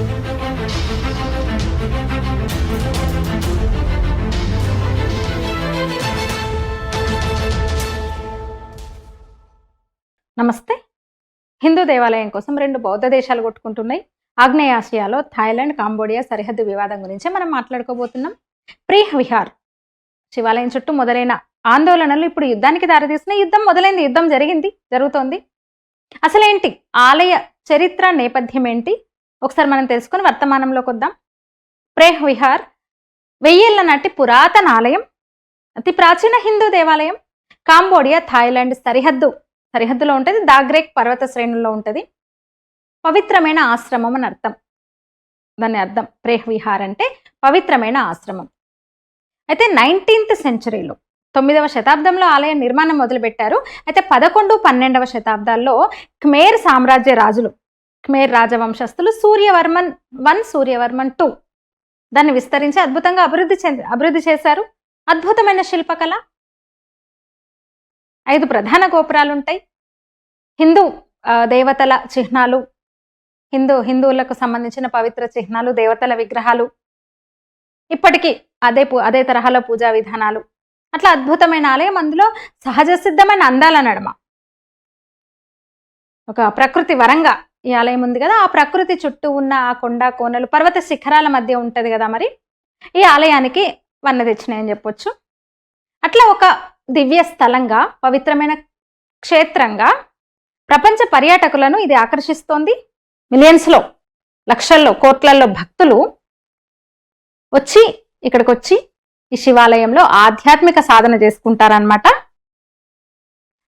నమస్తే. హిందూ దేవాలయం కోసం రెండు బౌద్ధ దేశాలు కొట్టుకుంటున్నాయి. ఆగ్నేయాసియాలో థాయిలాండ్ కాంబోడియా సరిహద్దు వివాదం గురించి మనం మాట్లాడుకోబోతున్నాం. ప్రీ విహార్ శివాలయం చుట్టూ మొదలైన ఆందోళనలు ఇప్పుడు యుద్ధానికి దారితీసిన యుద్ధం మొదలైంది. యుద్ధం జరిగింది జరుగుతోంది. అసలేంటి? ఆలయ చరిత్ర నేపథ్యం ఏంటి? ఒకసారి మనం తెలుసుకుని వర్తమానంలోకి వద్దాం. ప్రేహ్ విహార్ వెయ్యేళ్ళ నాటి పురాతన ఆలయం అతి ప్రాచీన హిందూ దేవాలయం కాంబోడియా థాయిలాండ్ సరిహద్దు. సరిహద్దులో ఉంటుంది దాగ్రేక్ పర్వత శ్రేణుల్లో ఉంటుంది. పవిత్రమైన ఆశ్రమం అని అర్థం. దాని అర్థం ప్రేహ్ విహార్ అంటే పవిత్రమైన ఆశ్రమం. అయితే నైన్టీన్త్ సెంచరీలో తొమ్మిదవ శతాబ్దంలో ఆలయం నిర్మాణం మొదలుపెట్టారు. అయితే పదకొండు పన్నెండవ శతాబ్దాల్లో ఖమేర్ సామ్రాజ్య రాజులు. ఖమేర్ రాజవంశస్థులు సూర్యవర్మన్ వన్ సూర్యవర్మన్ టూ. దాన్ని విస్తరించి అద్భుతంగా అభివృద్ధి చెంది అభివృద్ధి చేశారు. అద్భుతమైన శిల్పకళ. ఐదు ప్రధాన గోపురాలు ఉంటాయి హిందూ దేవతల చిహ్నాలు హిందూ హిందువులకు సంబంధించిన పవిత్ర చిహ్నాలు దేవతల విగ్రహాలు. ఇప్పటికీ అదే పూ అదే తరహాలో పూజా విధానాలు. అట్లా అద్భుతమైన ఆలయం అందులో సహజ సిద్ధమైన అందాల నడమ. ఒక ప్రకృతి వరంగా ఈ ఆలయం ఉంది కదా ఆ ప్రకృతి చుట్టూ ఉన్న ఆ కొండ కోనలు పర్వత శిఖరాల మధ్య ఉంటుంది కదా మరి? ఈ ఆలయానికి వన్న తెచ్చినాయని చెప్పొచ్చు. అట్లా ఒక దివ్య స్థలంగా పవిత్రమైన క్షేత్రంగా ప్రపంచ పర్యాటకులను ఇది ఆకర్షిస్తోంది. మిలియన్స్లో లక్షల్లో కోట్లల్లో భక్తులు వచ్చి ఇక్కడికి వచ్చి ఈ శివాలయంలో ఆధ్యాత్మిక సాధన చేసుకుంటారనమాట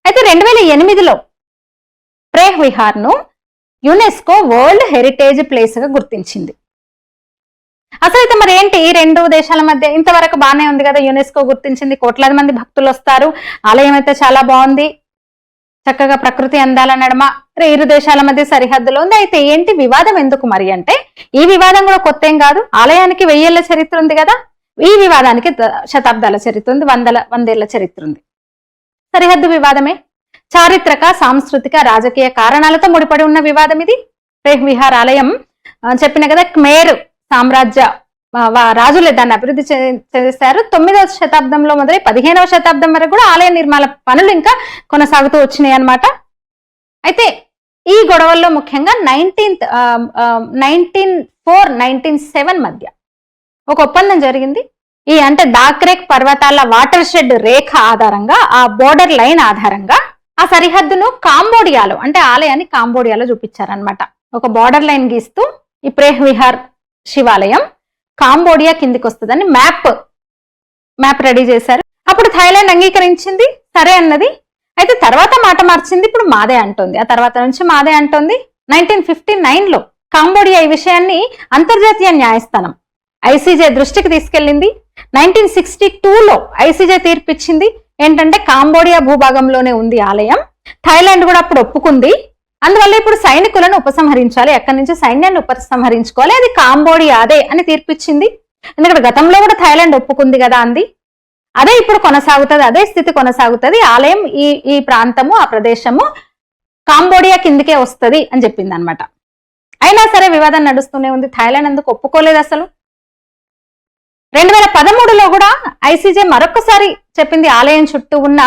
అయితే రెండు వేల ఎనిమిదిలో ప్రేహ్ విహార్ను యునెస్కో వరల్డ్ హెరిటేజ్ ప్లేస్గా గుర్తించింది. అసలు అయితే మరి ఏంటి ఈ రెండు దేశాల మధ్య ఇంతవరకు బాగానే ఉంది కదా యునెస్కో గుర్తించింది కోట్లాది మంది భక్తులు వస్తారు ఆలయం అయితే చాలా బాగుంది చక్కగా ప్రకృతి అందాల నడమ రే- ఇరు దేశాల మధ్య సరిహద్దులో ఉంది. అయితే ఏంటి వివాదం ఎందుకు మరి అంటే ఈ వివాదం కూడా కొత్త ఏం కాదు ఆలయానికి వెయ్యేళ్ళ చరిత్ర ఉంది కదా ఈ వివాదానికి శతాబ్దాల చరిత్ర ఉంది వందల వందేళ్ళ చరిత్ర ఉంది. సరిహద్దు వివాదమే? చారిత్రక సాంస్కృతిక రాజకీయ కారణాలతో ముడిపడి ఉన్న వివాదం ఇది. ప్రేహ్ విహార్ ఆలయం చెప్పిన కదా క్మేర్ సామ్రాజ్య వా- రాజులే దాన్ని అభివృద్ధి చేశారు. తొమ్మిదవ శతాబ్దంలో మొదలై పదిహేనవ శతాబ్దం వరకు కూడా ఆలయ నిర్మాణ పనులు ఇంకా కొనసాగుతూ వచ్చినాయి అనమాట అయితే ఈ గొడవల్లో ముఖ్యంగా nineteenth nineteen four nineteen seven మధ్య ఒక ఒప్పందం జరిగింది. ఈ అంటే దాక్రేక్ పర్వతాల వాటర్ షెడ్ రేఖ ఆధారంగా ఆ బోర్డర్ లైన్ ఆధారంగా ఆ సరిహద్దును కాంబోడియాలో అంటే ఆలయాన్ని కాంబోడియాలో చూపించారనమాట ఒక బార్డర్ లైన్ గీస్తూ ఈ ప్రేహ్ విహార్ శివాలయం కాంబోడియా కిందికి వస్తుందని మ్యాప్ మ్యాప్ రెడీ చేశారు. అప్పుడు థాయిలాండ్ అంగీకరించింది సరే అన్నది. అయితే తర్వాత మాట మార్చింది ఇప్పుడు మాదే అంటోంది. ఆ తర్వాత నుంచి మాదే అంటోంది. నైన్టీన్ ఫిఫ్టీ లో కాంబోడియా ఈ విషయాన్ని అంతర్జాతీయ న్యాయస్థానం ఐసీజే దృష్టికి తీసుకెళ్ళింది. నైన్టీన్ సిక్స్టీ టూలో ఐసీజే తీర్పిచ్చింది. ఏంటంటే కాంబోడియా భూభాగంలోనే ఉంది ఆలయం. థాయిలాండ్ కూడా అప్పుడు ఒప్పుకుంది. అందువల్ల ఇప్పుడు సైనికులను ఉపసంహరించాలి. ఎక్కడి నుంచి సైన్యాన్ని ఉపసంహరించుకోవాలి? అది కాంబోడియాదే అని తీర్పిచ్చింది. ఎందుకంటే గతంలో కూడా థాయిలాండ్ ఒప్పుకుంది కదా అంది. అదే ఇప్పుడు కొనసాగుతుంది. అదే స్థితి కొనసాగుతుంది. ఆలయం ఈ ఈ ప్రాంతము ఆ ప్రదేశము కాంబోడియా కిందికే వస్తుంది అని చెప్పింది అనమాట అయినా సరే వివాదం నడుస్తూనే ఉంది. థాయిలాండ్ ఎందుకు ఒప్పుకోలేదు అసలు? రెండు వేల పదమూడులో కూడా ఐసీజే మరొకసారి చెప్పింది ఆలయం చుట్టూ ఉన్న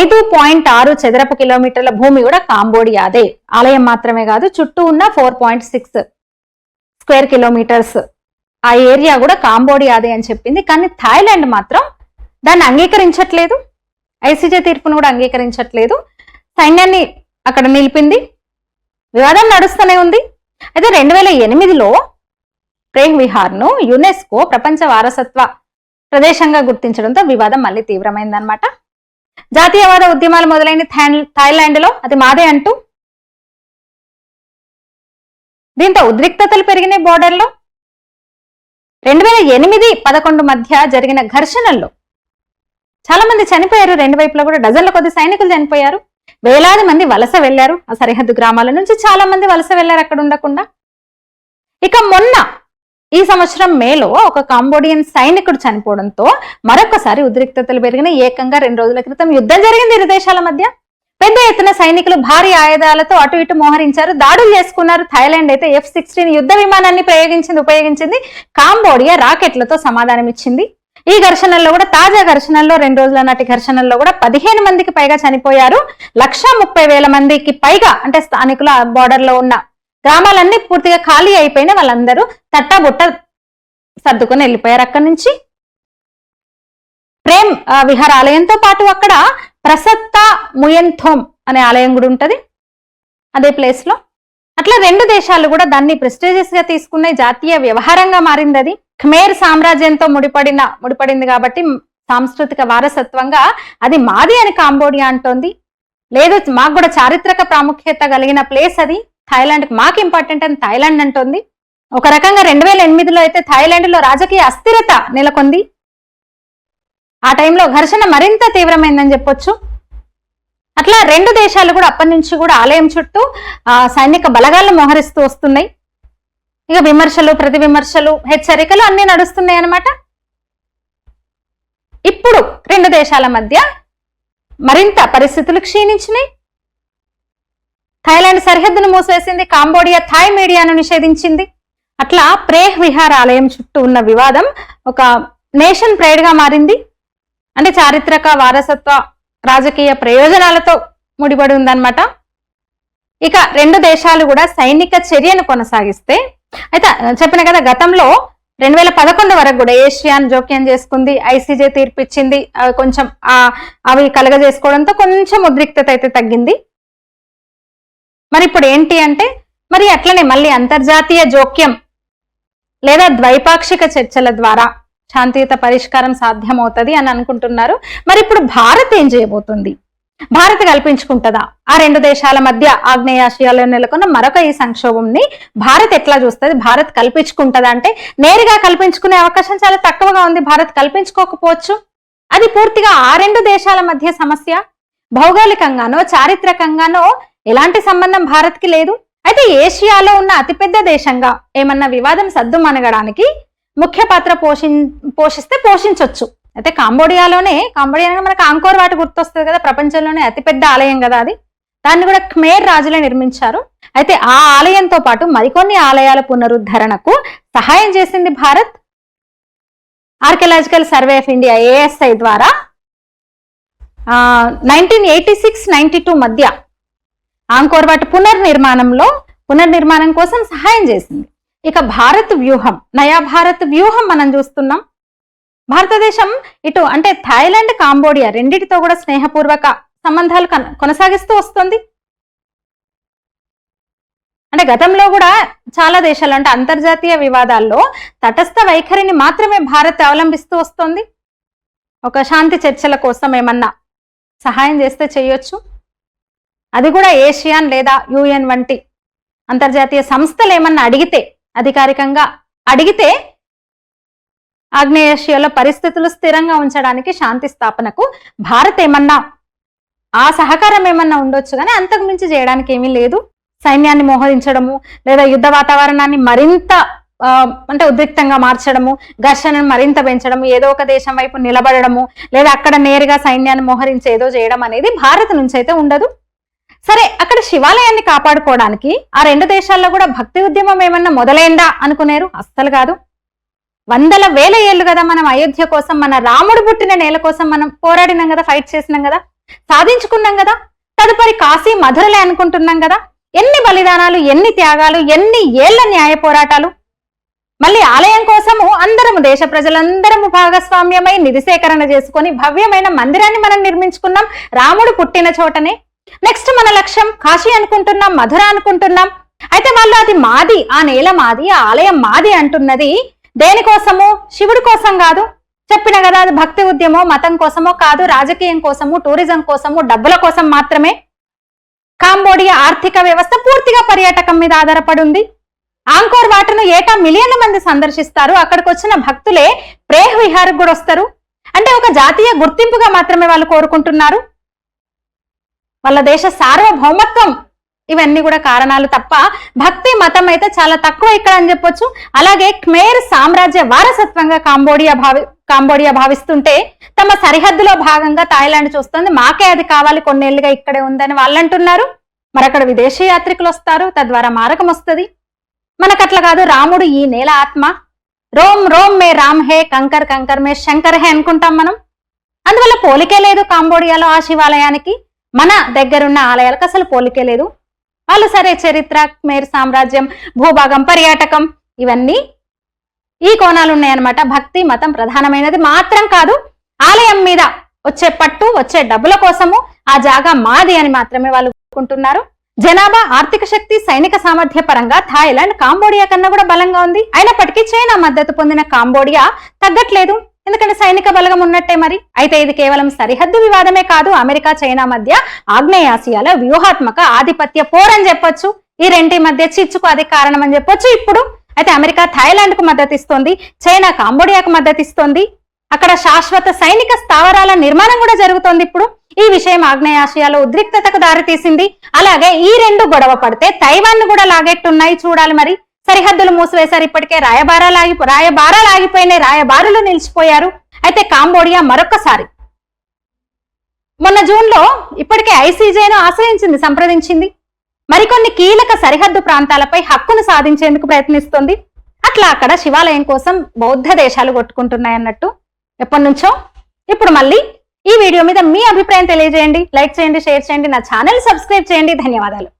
ఐదు పాయింట్ ఆరు చదరపు కిలోమీటర్ల భూమి కూడా కాంబోడియాదే. ఆలయం మాత్రమే కాదు చుట్టూ ఉన్న four point six square kilometres. ఆ ఏరియా కూడా కాంబోడియాదే అని చెప్పింది. కానీ థాయిలాండ్ మాత్రం దాన్ని అంగీకరించట్లేదు. ఐసీజే తీర్పును కూడా అంగీకరించట్లేదు. సైన్యాన్ని అక్కడ నిలిపింది. వివాదం నడుస్తూనే ఉంది. అయితే రెండు వేల ఎనిమిదిలో ప్రేమ్ విహార్ను యునెస్కో ప్రపంచ వారసత్వ ప్రదేశంగా గుర్తించడంతో వివాదం మళ్ళీ తీవ్రమైందనమాట జాతీయవాద ఉద్యమాలు మొదలైన థాయ్- థాయిలాండ్లో అది మాదే అంటూ దీంతో ఉద్రిక్తతలు పెరిగినాయి బోర్డర్లో రెండు వేల ఎనిమిది పదకొండు మధ్య జరిగిన ఘర్షణల్లో చాలా మంది చనిపోయారు. రెండు వైపులా కూడా డజన్ల కొద్ది సైనికులు చనిపోయారు. వేలాది మంది వలస వెళ్ళారు ఆ సరిహద్దు గ్రామాల నుంచి చాలా మంది వలస వెళ్ళారు అక్కడ ఉండకుండా. ఇక మొన్న ఈ సంవత్సరం మేలో ఒక కాంబోడియన్ సైనికుడు చనిపోవడంతో మరొకసారి ఉద్రిక్తతలు పెరిగిన ఏకంగా రెండు రోజుల క్రితం యుద్ధం జరిగింది ఇరు దేశాల మధ్య. పెద్ద ఎత్తున సైనికులు భారీ ఆయుధాలతో అటు ఇటు మోహరించారు దాడులు చేసుకున్నారు. థాయిలాండ్ అయితే ఎఫ్ సిక్స్టీన్ యుద్ధ విమానాన్ని ప్రయోగించింది ఉపయోగించింది. కాంబోడియా రాకెట్లతో సమాధానం ఇచ్చింది. ఈ ఘర్షణల్లో కూడా తాజా ఘర్షణల్లో రెండు రోజుల నాటి ఘర్షణల్లో కూడా పదిహేను మందికి పైగా చనిపోయారు. లక్షా ముప్పై వేల మందికి పైగా అంటే స్థానికులు బార్డర్లో ఉన్న గ్రామాలన్నీ పూర్తిగా ఖాళీ అయిపోయిన వాళ్ళందరూ తట్టాబుట్ట సర్దుకొని వెళ్ళిపోయారు అక్కడి నుంచి. ప్రేమ్ విహార ఆలయంతో పాటు అక్కడ ప్రసత్త ముయంథోమ్ అనే ఆలయం కూడా ఉంటది. అదే ప్లేస్లో. అట్లా రెండు దేశాలు కూడా దాన్ని ప్రెస్టీజియస్గా తీసుకున్నాయి. జాతీయ వ్యవహారంగా మారింది అది. ఖమేర్ సామ్రాజ్యంతో ముడిపడిన ముడిపడింది కాబట్టి సాంస్కృతిక వారసత్వంగా అది మాది అని కాంబోడియా అంటోంది. లేదు మాకు కూడా చారిత్రక ప్రాముఖ్యత కలిగిన ప్లేస్ అది. థాయిలాండ్ మాకు ఇంపార్టెంట్ అని థాయిలాండ్ అంటోంది. ఒక రకంగా రెండు వేల ఎనిమిదిలో అయితే థాయిలాండ్లో రాజకీయ అస్థిరత నెలకొంది. ఆ టైంలో ఘర్షణ మరింత తీవ్రమైందని చెప్పొచ్చు. అట్లా రెండు దేశాలు కూడా అప్పటి నుంచి కూడా ఆలయం చుట్టూ ఆ సైనిక బలగాలను మోహరిస్తూ వస్తున్నాయి. ఇక విమర్శలు ప్రతి విమర్శలు హెచ్చరికలు అన్ని నడుస్తున్నాయి అన్నమాట. ఇప్పుడు రెండు దేశాల మధ్య మరింత పరిస్థితులు క్షీణించినాయి. థాయిలాండ్ సరిహద్దును మూసివేసింది కాంబోడియా థాయ్ మీడియాను నిషేధించింది. అట్లా ప్రేహ్ విహార్ ఆలయం చుట్టూ ఉన్న వివాదం ఒక నేషన్ ప్రైడ్గా మారింది. అంటే చారిత్రక వారసత్వ రాజకీయ ప్రయోజనాలతో ముడిపడి ఉందన్నమాట. ఇక రెండు దేశాలు కూడా సైనిక చర్యను కొనసాగిస్తే అయితే చెప్పిన కదా గతంలో రెండు వేల పదకొండు వరకు కూడా ఏషియాన్ జోక్యం చేసుకుంది ఐసీజే తీర్పు ఇచ్చింది కొంచెం అవి కలగజేసుకోవడంతో కొంచెం ఉద్రిక్తత అయితే తగ్గింది. మరి ఇప్పుడు ఏంటి అంటే మరి అట్లనే మళ్ళీ అంతర్జాతీయ జోక్యం లేదా ద్వైపాక్షిక చర్చల ద్వారా శాంతియుత పరిష్కారం సాధ్యమవుతుంది అని అనుకుంటున్నారు. మరి ఇప్పుడు భారత్ ఏం చేయబోతుంది? భారత్ కల్పించుకుంటుందా? ఆ రెండు దేశాల మధ్య ఆగ్నేయాసియాలో నెలకొన్న మరొక ఈ సంక్షోభంని భారత్ ఎట్లా చూస్తుంది? భారత్ కల్పించుకుంటుందా అంటే నేరుగా కల్పించుకునే అవకాశం చాలా తక్కువగా ఉంది. భారత్ కల్పించుకోకపోవచ్చు. అది పూర్తిగా ఆ రెండు దేశాల మధ్య సమస్య. భౌగోళికంగానో చారిత్రకంగానో ఎలాంటి సంబంధం భారత్కి లేదు? అయితే ఏషియాలో ఉన్న అతిపెద్ద దేశంగా ఏమన్నా వివాదం సద్దుమణగడానికి ముఖ్య పాత్ర పోషి పోషిస్తే పోషించవచ్చు అయితే కాంబోడియాలోనే కాంబోడియా మనకు ఆంకోర్ వాటి గుర్తొస్తుంది కదా ప్రపంచంలోనే అతిపెద్ద ఆలయం కదా అది. దాన్ని కూడా ఖమేర్ రాజులే నిర్మించారు. అయితే ఆ ఆలయంతో పాటు మరికొన్ని ఆలయాల పునరుద్ధరణకు సహాయం చేసింది Bharat. Archaeological survey of India ASI ద్వారా nineteen eighty six ninety two మధ్య ఆంకోర్వాట్ పునర్నిర్మాణంలో పునర్నిర్మాణం కోసం సహాయం చేసింది. ఇక భారత్ వ్యూహం నయా భారత్ వ్యూహం మనం చూస్తున్నాం. భారతదేశం ఇటు అంటే థాయిలాండ్ కాంబోడియా రెండిటితో కూడా స్నేహపూర్వక సంబంధాలు కన- కొనసాగిస్తూ వస్తుంది. అంటే గతంలో కూడా చాలా దేశాలు అంటే అంతర్జాతీయ వివాదాల్లో తటస్థ వైఖరిని మాత్రమే భారత్ అవలంబిస్తూ వస్తుంది. ఒక శాంతి చర్చల కోసం ఏమన్నా సహాయం చేస్తే చేయొచ్చు. అది కూడా ఏషియాన్ లేదా యుఎన్ వంటి అంతర్జాతీయ సంస్థలు ఏమన్నా అడిగితే అధికారికంగా అడిగితే ఆగ్నేయేషియాలో పరిస్థితులు స్థిరంగా ఉంచడానికి శాంతి స్థాపనకు భారత్ ఏమన్నా ఆ సహకారం ఏమన్నా ఉండొచ్చు కానీ అంతకు మించి చేయడానికి ఏమీ లేదు. సైన్యాన్ని మోహరించడము లేదా యుద్ధ వాతావరణాన్ని మరింత అంటే ఉద్రిక్తంగా మార్చడము ఘర్షణను మరింత పెంచడము ఏదో ఒక దేశం వైపు నిలబడము లేదా అక్కడ నేరుగా సైన్యాన్ని మోహరించి ఏదో చేయడం అనేది భారత్ నుంచి అయితే ఉండదు. సరే అక్కడ శివాలయాన్ని కాపాడుకోవడానికి ఆ రెండు దేశాల్లో కూడా భక్తి ఉద్యమం ఏమన్నా మొదలైందా అనుకునేరు? అస్సలు కాదు. వందల వేల ఏళ్ళు కదా మనం అయోధ్య కోసం మన రాముడు పుట్టిన నేల కోసం మనం పోరాడినాం కదా ఫైట్ చేసినాం కదా సాధించుకున్నాం కదా తదుపరి కాశీ మధురలే అనుకుంటున్నాం కదా ఎన్ని బలిదానాలు ఎన్ని త్యాగాలు ఎన్ని ఏళ్ళ న్యాయ పోరాటాలు? మళ్ళీ ఆలయం కోసము అందరము దేశ ప్రజలందరము భాగస్వామ్యమై నిధి సేకరణ చేసుకొని భవ్యమైన మందిరాన్ని మనం నిర్మించుకున్నాం రాముడు పుట్టిన చోటనే. నెక్స్ట్ మన లక్ష్యం కాశీ అనుకుంటున్నాం మధుర అనుకుంటున్నాం. అయితే వాళ్ళు అది మాది ఆ నేల మాది ఆ ఆలయం మాది అంటున్నది దేనికోసము? శివుడి కోసం కాదు. చెప్పిన కదా అది భక్తి ఉద్యమం మతం కోసమో కాదు రాజకీయం కోసము టూరిజం కోసము డబ్బుల కోసం మాత్రమే. కాంబోడియా ఆర్థిక వ్యవస్థ పూర్తిగా పర్యాటకం మీద ఆధారపడి ఉంది ఆంకోర్ వాటర్ను ఏటా మిలియన్ల మంది సందర్శిస్తారు. అక్కడికి వచ్చిన భక్తులే ప్రేహ్ విహారకు కూడా వస్తారు. అంటే ఒక జాతీయ గుర్తింపుగా మాత్రమే వాళ్ళు కోరుకుంటున్నారు. వాళ్ళ దేశ సార్వభౌమత్వం. ఇవన్నీ కూడా కారణాలు తప్ప భక్తి మతం అయితే చాలా తక్కువ ఇక్కడ అని చెప్పొచ్చు. అలాగే ఖమేర్ సామ్రాజ్య వారసత్వంగా కాంబోడియా భావి కాంబోడియా భావిస్తుంటే తమ సరిహద్దులో భాగంగా థాయిలాండ్ చూస్తుంది. మాకే అది కావాలి కొన్నేళ్ళుగా ఇక్కడే ఉందని వాళ్ళు అంటున్నారు మరి అక్కడ విదేశీ యాత్రికులు వస్తారు తద్వారా మారకం వస్తుంది. మనకట్లా కాదు రాముడు ఈ నేల ఆత్మ. రోమ్ రోమ్ మే రామ్ హే కంకర్ కంకర్ మే శంకర్ హే అనుకుంటాం మనం. అందువల్ల పోలికే లేదు కాంబోడియాలో ఆ శివాలయానికి. మన దగ్గరున్న ఆలయాలకు అసలు పోలికే లేదు. వాళ్ళు సరే చరిత్ర మేరు సామ్రాజ్యం భూభాగం పర్యాటకం ఇవన్నీ ఈ కోణాలు ఉన్నాయన్నమాట. భక్తి మతం ప్రధానమైనది మాత్రం కాదు ఆలయం మీద వచ్చే పట్టు వచ్చే డబ్బుల కోసము ఆ జాగా మాది అని మాత్రమే వాళ్ళు అనుకుంటున్నారు జనాభా ఆర్థిక శక్తి సైనిక సామర్థ్య పరంగా థాయిలాండ్ కాంబోడియా కన్నా కూడా బలంగా ఉంది. అయినప్పటికీ చైనా మద్దతు పొందిన కాంబోడియా తగ్గట్లేదు. ఎందుకంటే సైనిక బలగం ఉన్నట్టే మరి. అయితే ఇది కేవలం సరిహద్దు వివాదమే కాదు అమెరికా చైనా మధ్య ఆగ్నేయాసియాలో వ్యూహాత్మక ఆధిపత్య పోరని చెప్పొచ్చు. ఈ రెంటి మధ్య చిచ్చుకు అది కారణం అని చెప్పొచ్చు ఇప్పుడు. అయితే అమెరికా థాయిలాండ్కు మద్దతు ఇస్తోంది చైనా కాంబోడియాకు మద్దతు ఇస్తోంది అక్కడ శాశ్వత సైనిక స్థావరాల నిర్మాణం కూడా జరుగుతోంది ఇప్పుడు. ఈ విషయం ఆగ్నేయాసియాలో ఉద్రిక్తతకు దారితీసింది. అలాగే ఈ రెండు గొడవ పడితే తైవాన్ను కూడా లాగెట్టున్నాయి చూడాలి మరి. సరిహద్దులు మూసివేశారు. ఇప్పటికే రాయబారాలు ఆగి రాయబారాలు ఆగిపోయినాయి. రాయబారులు నిలిచిపోయారు. అయితే కాంబోడియా మరొకసారి మొన్న జూన్లో ఇప్పటికే ఐసీజేను ఆశ్రయించింది సంప్రదించింది. మరికొన్ని కీలక సరిహద్దు ప్రాంతాలపై హక్కును సాధించేందుకు ప్రయత్నిస్తుంది. అట్లా అక్కడ శివాలయం కోసం బౌద్ధ దేశాలు కొట్టుకుంటున్నాయన్నట్టు ఎప్పటి నుంచో. ఇప్పుడు మళ్ళీ ఈ వీడియో మీద మీ అభిప్రాయం తెలియజేయండి. లైక్ చేయండి షేర్ చేయండి. నా ఛానల్ సబ్స్క్రైబ్ చేయండి. ధన్యవాదాలు.